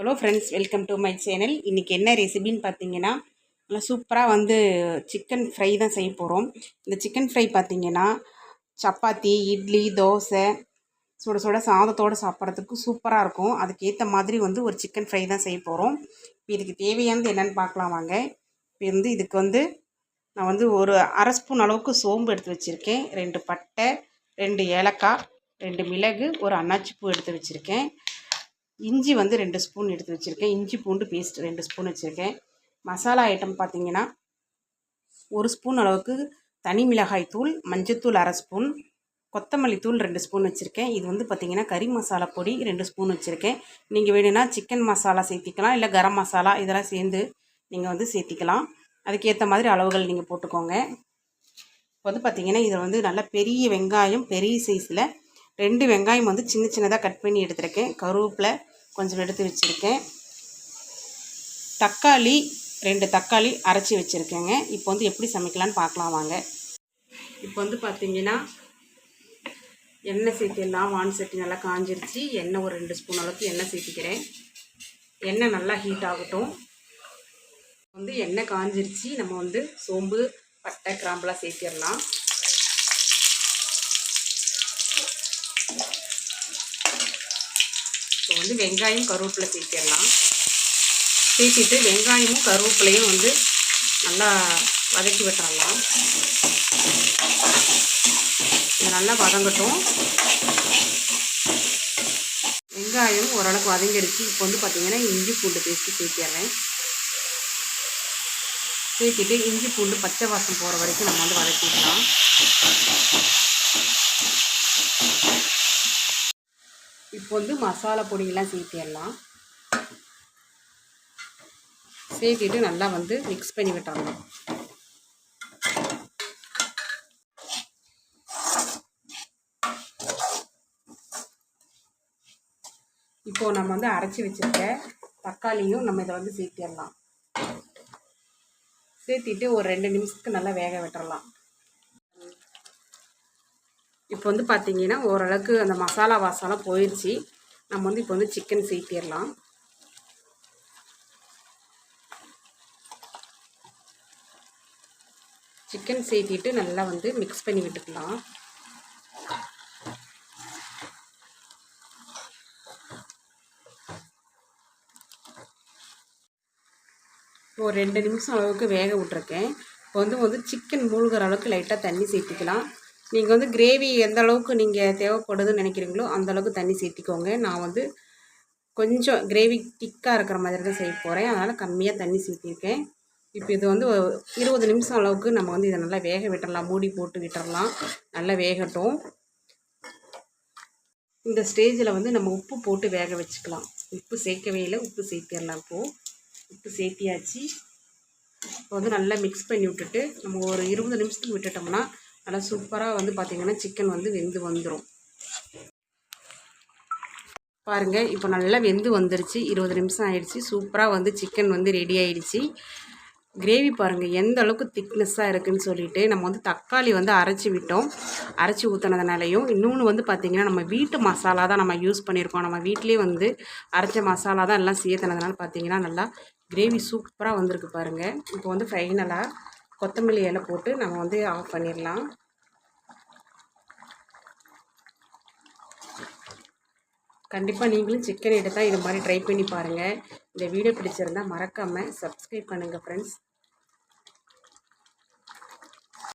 Hello friends welcome to my channel இன்றைக்கி என்ன ரெசிபின்னு பார்த்தீங்கன்னா நல்லா சூப்பராக வந்து சிக்கன் ஃப்ரை தான் செய்ய போகிறோம் இந்த சிக்கன் ஃப்ரை பார்த்தீங்கன்னா சப்பாத்தி இட்லி தோசை சுட சுட சாதத்தோடு சாப்பிட்றதுக்கு சூப்பராக இருக்கும். அதுக்கேற்ற மாதிரி வந்து ஒரு சிக்கன் ஃப்ரை தான் செய்ய போகிறோம் இப்போ இதுக்கு தேவையானது என்னென்னு பார்க்கலாம் வாங்க. இப்போ வந்து இதுக்கு வந்து நான் வந்து ஒரு அரை ஸ்பூன் அளவுக்கு சோம்பு எடுத்து வச்சுருக்கேன். ரெண்டு பட்டை ரெண்டு ஏலக்காய் ரெண்டு மிளகு ஒரு அன்னாச்சி பூ எடுத்து வச்சுருக்கேன். இஞ்சி வந்து ரெண்டு ஸ்பூன் எடுத்து வச்சுருக்கேன். இஞ்சி பூண்டு பேஸ்ட் ரெண்டு ஸ்பூன் வச்சுருக்கேன். மசாலா ஐட்டம் பார்த்தீங்கன்னா ஒரு ஸ்பூன் அளவுக்கு தனி மிளகாய் தூள் மஞ்சத்தூள் அரை ஸ்பூன் கொத்தமல்லி தூள் ரெண்டு ஸ்பூன் வச்சுருக்கேன். இது வந்து பார்த்திங்கன்னா கறி மசாலா பொடி ரெண்டு ஸ்பூன் வச்சுருக்கேன். நீங்கள் வேணும்னா சிக்கன் மசாலா சேர்த்திக்கலாம் இல்லை கரம் மசாலா இதெல்லாம் சேர்ந்து நீங்கள் வந்து சேர்த்திக்கலாம். அதுக்கேற்ற மாதிரி அளவுகள் நீங்கள் போட்டுக்கோங்க. இப்போ வந்து பார்த்திங்கன்னா இதில் வந்து நல்ல பெரிய வெங்காயம் பெரிய சைஸில் ரெண்டு வெங்காயம் வந்து சின்ன சின்னதாக கட் பண்ணி எடுத்துருக்கேன். கருவேப்பிலை கொஞ்சம் எடுத்து வச்சுருக்கேன். தக்காளி ரெண்டு தக்காளி அரைச்சி வச்சுருக்கேங்க. இப்போ வந்து எப்படி சமைக்கலான்னு பார்க்கலாம் வாங்க. இப்போ வந்து பார்த்திங்கன்னா எண்ணெய் சேர்த்திடலாம் வான் சட்டி நல்லா காஞ்சிருச்சு. எண்ணெய் ஒரு ரெண்டு ஸ்பூன் அளவுக்கு எண்ணெய் சேர்த்திக்கிறேன். எண்ணெய் நல்லா ஹீட் ஆகட்டும். வந்து எண்ணெய் காஞ்சிருச்சு. நம்ம வந்து சோம்பு பட்டை கிராம்பெலாம் சேர்த்திடலாம். இப்போ வந்து வெங்காயம் கருவேப்பிலை சேர்த்திடலாம் சேர்த்திட்டு வெங்காயமும் கருவேப்பிலையும் வந்து நல்லா வதக்கி விட்டுறலாம். இது நல்லா வதங்கட்டும். வெங்காயம் ஓரளவுக்கு வதங்கிடுச்சு. இப்போ வந்து பார்த்திங்கன்னா இஞ்சி பூண்டு பேஸ்ட்டு சேர்த்திடுறேன் சேர்த்திட்டு இஞ்சி பூண்டு பச்சை வாசம் போகிற வரைக்கும் நம்ம வந்து வதக்கிக்கலாம். இப்போ வந்து மசாலா பொடியெல்லாம் சேர்த்திடலாம். சேர்த்திட்டு நல்லா வந்து மிக்ஸ் பண்ணி விட்டுறலாம் இப்போது நம்ம வந்து அரைச்சி வச்சுருக்க தக்காளியும் நம்ம இதை வந்து சேர்த்திடலாம். சேர்த்திட்டு ஒரு ரெண்டு நிமிஷத்துக்கு நல்லா வேக விட்டுறலாம். இப்போ வந்து பார்த்தீங்கன்னா ஓரளவுக்கு அந்த மசாலா வாசம்லாம் போயிடுச்சு நம்ம வந்து இப்போ வந்து சிக்கன் சேர்த்திடலாம் சிக்கன் சேர்த்திட்டு நல்லா வந்து மிக்ஸ் பண்ணி விட்டுக்கலாம். ஒரு ரெண்டு நிமிஷம் அளவுக்கு வேக விட்ருக்கேன் இப்போ வந்து வந்து சிக்கன் மூழ்கிற அளவுக்கு லைட்டாக தண்ணி சேர்த்திக்கலாம் நீங்கள் வந்து கிரேவி எந்த அளவுக்கு நீங்கள் தேவைப்படுதுன்னு நினைக்கிறீங்களோ அந்தளவுக்கு தண்ணி சேர்த்திக்கோங்க. நான் வந்து கொஞ்சம் கிரேவி திக்காக இருக்கிற மாதிரி தான் செய்ய போகிறேன் அதனால் கம்மியாக தண்ணி சேர்த்திருக்கேன். இப்போ இது வந்து இருபது நிமிஷம் அளவுக்கு நம்ம வந்து இதை நல்லா வேக விட்டுடலாம் மூடி போட்டு விட்டுறலாம். நல்லா வேகட்டும். இந்த ஸ்டேஜில் வந்து நம்ம உப்பு போட்டு வேக வச்சுக்கலாம். உப்பு சேர்க்கவே இல்லை. உப்பு சேர்த்திடலாம் இப்போது உப்பு சேர்த்தியாச்சு. இப்போ வந்து நல்லா மிக்ஸ் பண்ணி விட்டுட்டு நம்ம ஒரு இருபது நிமிஷத்துக்கு விட்டுட்டோம்னா நல்லா சூப்பராக வந்து பார்த்திங்கன்னா சிக்கன் வந்து வெந்து வந்துடும் பாருங்கள் இப்போ நல்லா வெந்து வந்துருச்சு. இருபது நிமிஷம் ஆயிடுச்சு. சூப்பராக வந்து சிக்கன் வந்து ரெடி ஆயிடுச்சு. கிரேவி பாருங்கள் எந்த அளவுக்கு திக்னஸ்ஸாக இருக்குதுன்னு சொல்லிட்டு நம்ம வந்து தக்காளி வந்து அரைச்சி விட்டோம். அரைச்சி ஊற்றினதுனாலையும் இன்னொன்று வந்து பார்த்திங்கன்னா நம்ம வீட்டு மசாலா தான் நம்ம யூஸ் பண்ணியிருக்கோம் நம்ம வீட்லேயே வந்து அரைச்ச மசாலா தான் எல்லாம் சேர்த்துனதுனால பார்த்திங்கன்னா நல்லா கிரேவி சூப்பராக வந்திருக்கு பாருங்கள் இப்போ வந்து ஃபைனலாக கொத்தமல்லி இலை போட்டு நம்ம வந்து ஆஃப் பண்ணிடலாம். கண்டிப்பாக நீங்களும் சிக்கன் எடுத்தால் இது மாதிரி ட்ரை பண்ணி பாருங்கள் இந்த வீடியோ பிடிச்சிருந்தால் மறக்காமல் சப்ஸ்கிரைப் பண்ணுங்கள் ஃப்ரெண்ட்ஸ்